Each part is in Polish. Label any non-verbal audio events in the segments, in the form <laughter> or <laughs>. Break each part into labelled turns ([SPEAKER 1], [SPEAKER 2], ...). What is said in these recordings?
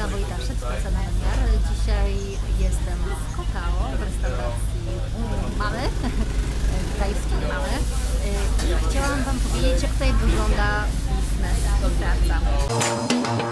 [SPEAKER 1] Justyna Wojtaszek z Praca na Wymiar. Dzisiaj jestem w Kokao, w restauracji mamy, <laughs> tajskiej mamy. I chciałam Wam powiedzieć, jak tutaj wygląda biznes i praca.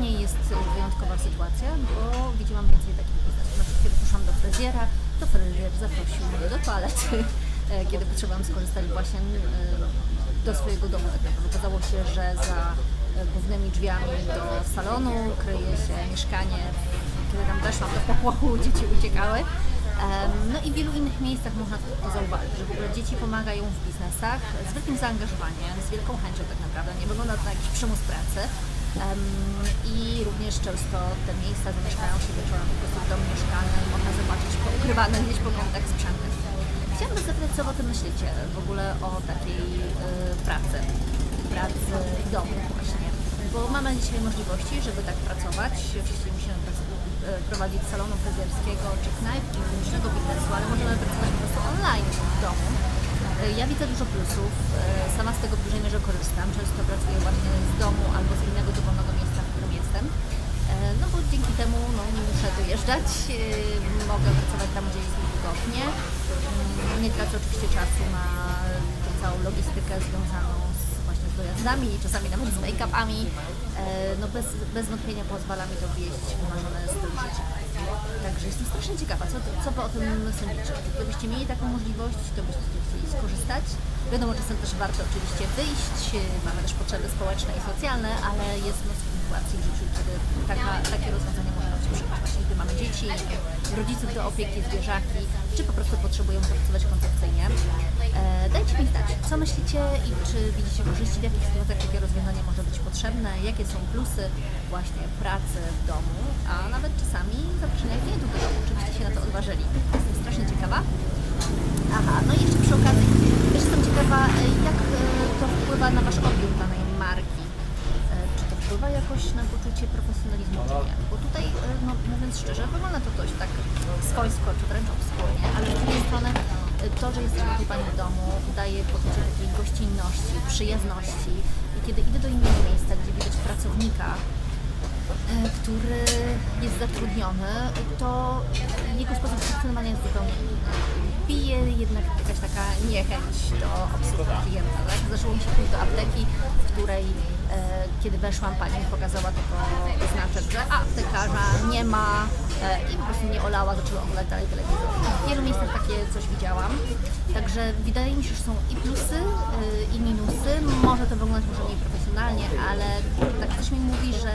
[SPEAKER 1] Nie jest wyjątkowa sytuacja, bo widziałam więcej takich biznesów. Na przykład kiedy poszłam do fryzjera, to fryzjer zaprosił mnie do toalety, <laughs> e, kiedy potrzebowałam skorzystać właśnie e, do swojego domu. Tak naprawdę okazało się, że za e, głównymi drzwiami do salonu kryje się mieszkanie. Kiedy tam weszłam do popłochu, <laughs> dzieci uciekały. No i w wielu innych miejscach można to zauważyć, że w ogóle dzieci pomagają w biznesach z wielkim zaangażowaniem, z wielką chęcią tak naprawdę. Nie wygląda to na jakiś przymus pracy. I również często te miejsca zamieszkają się wieczorem po prostu w domu mieszkalnym, można zobaczyć poukrywane gdzieś po kątach sprzęty. Chciałabym zapytać, co Wy tym myślicie w ogóle o takiej y, pracy, pracy w domu właśnie. Bo mamy dzisiaj możliwości, żeby tak pracować. Oczywiście musimy y, prowadzić salonu fryzjerskiego czy knajpki, publicznego biznesu, ale możemy pracować po prostu online w domu. Y, Ja widzę dużo plusów, y, sama z tego w dużej mierze korzystam. Często pracuję właśnie z domu albo z innego dowolnego miejsca, w którym jestem. E, No bo dzięki temu no, nie muszę dojeżdżać, mogę pracować tam, gdzie jest mi wygodnie. Nie tracę oczywiście czasu na tą całą logistykę związaną z, właśnie z dojazdami i czasami nawet z make-upami. No bez, bez wątpienia pozwala mi to wieść wymarzony styl życia. Ciekawa, co, co Wy o tym sądzicie? Gdybyście mieli taką możliwość, to byście chcieli skorzystać. Wiadomo, czasem też warto oczywiście wyjść, mamy też potrzeby społeczne i socjalne, ale jest mnóstwo sytuacji w życiu, kiedy taka, takie rozwiązania można się. Właśnie gdy mamy dzieci, rodziców do opieki, zwierzaki, czy po prostu potrzebujemy pracować koncepcyjnie. E, dajcie mi znać, co myślicie i czy widzicie korzyści, w jakich sytuacjach takie rozwiązanie może być potrzebne, jakie są plusy właśnie pracy w domu, a nawet czasami zaproszenia klientów do domu, czy byście się na to odważyli. Jestem strasznie ciekawa. Aha, no i jeszcze przy okazji, też jestem ciekawa, e, jak e, to wpływa na Wasz odbiór danej marki. E, Czy to wpływa jakoś na poczucie profesjonalizmu, czy nie? Bo tutaj, e, no, mówiąc szczerze, wygląda to dość tak swojsko, czy wręcz obskurnie, ale z drugiej strony e, to, że jesteśmy tutaj Pani w domu, daje poczucie takiej gościnności, przyjazności i kiedy idę do innego miejsca, gdzie widać pracownika, który jest zatrudniony, to jego sposób funkcjonowania jest zupełnie inny. Bije jednak jakaś taka niechęć do obsługi klienta. Tak? Zdarzyło mi się pójść do apteki, w której e, kiedy weszłam, pani mi pokazała tylko znaczek, że aptekarza nie ma e, i po prostu nie olała, zaczęła oglądać dalej telewizor. Wielu miejscach takie coś widziałam. Także wydaje mi się, że są i plusy, y, i minusy. Może to wyglądać może mniej profesjonalnie, ale tak coś mi mówi, że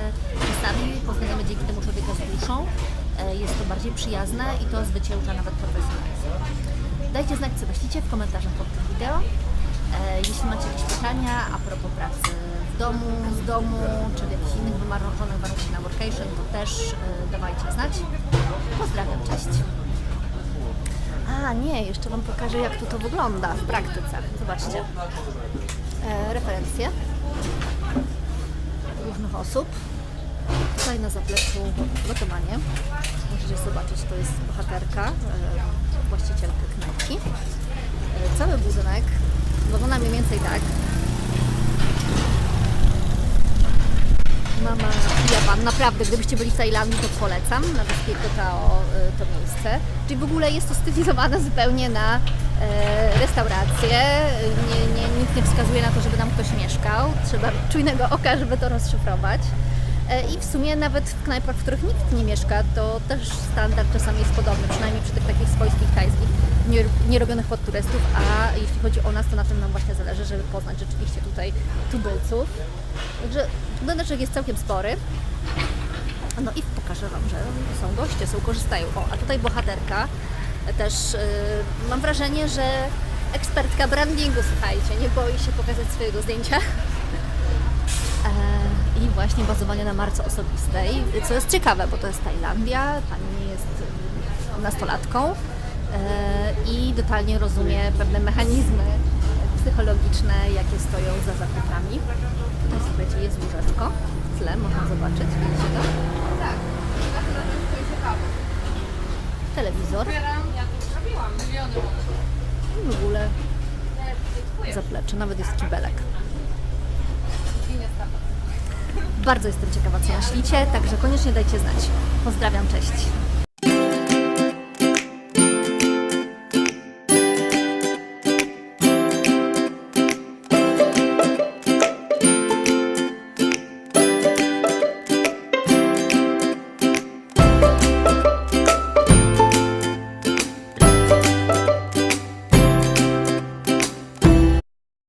[SPEAKER 1] czasami poznajemy dzięki temu człowieka z duszą. E, Jest to bardziej przyjazne i to zwycięża nawet profesjonalizm. Dajcie znać, co myślicie w komentarzach pod tym wideo. E, Jeśli macie jakieś pytania a propos pracy w domu, z domu, czy w jakichś innych wymarzonych warunkach na workation, to też dawajcie znać. Pozdrawiam, cześć! A nie, jeszcze Wam pokażę jak tu to wygląda w praktyce. Zobaczcie. E, referencje różnych osób. Tutaj na zapleczu gotowanie. Możecie zobaczyć, to jest bohaterka, e, właścicielka knajpki. E, cały budynek wygląda mniej więcej tak. Mama Japan. Naprawdę, gdybyście byli w Tajlandii, to polecam na wyspie Kotao y, to miejsce. Czyli w ogóle jest to stylizowane <laughs> zupełnie na e, restaurację. Nie, nie, nikt nie wskazuje na to, żeby tam ktoś mieszkał. Trzeba czujnego oka, żeby to rozszyfrować. E, I w sumie nawet w knajpach, w których nikt nie mieszka, to też standard czasami jest podobny, przynajmniej przy tych takich swojskich tajskich, nie, nie robionych pod turystów, a jeśli chodzi o nas, to na tym nam właśnie zależy, żeby poznać rzeczywiście tutaj tubylców. Także budyneczek jest całkiem spory. No i pokażę Wam, że są goście, są, korzystają. O, a tutaj bohaterka też yy, mam wrażenie, że ekspertka brandingu, słuchajcie, nie boi się pokazać swojego zdjęcia. E, I właśnie bazowania na marce osobistej, co jest ciekawe, bo to jest Tajlandia, pani jest nastolatką i totalnie rozumie pewne mechanizmy psychologiczne, jakie stoją za zakupami. Tutaj słuchajcie, jest łóżeczko, w tle można zobaczyć, widzicie to?
[SPEAKER 2] Tak.
[SPEAKER 1] Telewizor i w ogóle zaplecze, nawet jest kibelek. Bardzo jestem ciekawa, co myślicie, także koniecznie dajcie znać. Pozdrawiam, cześć.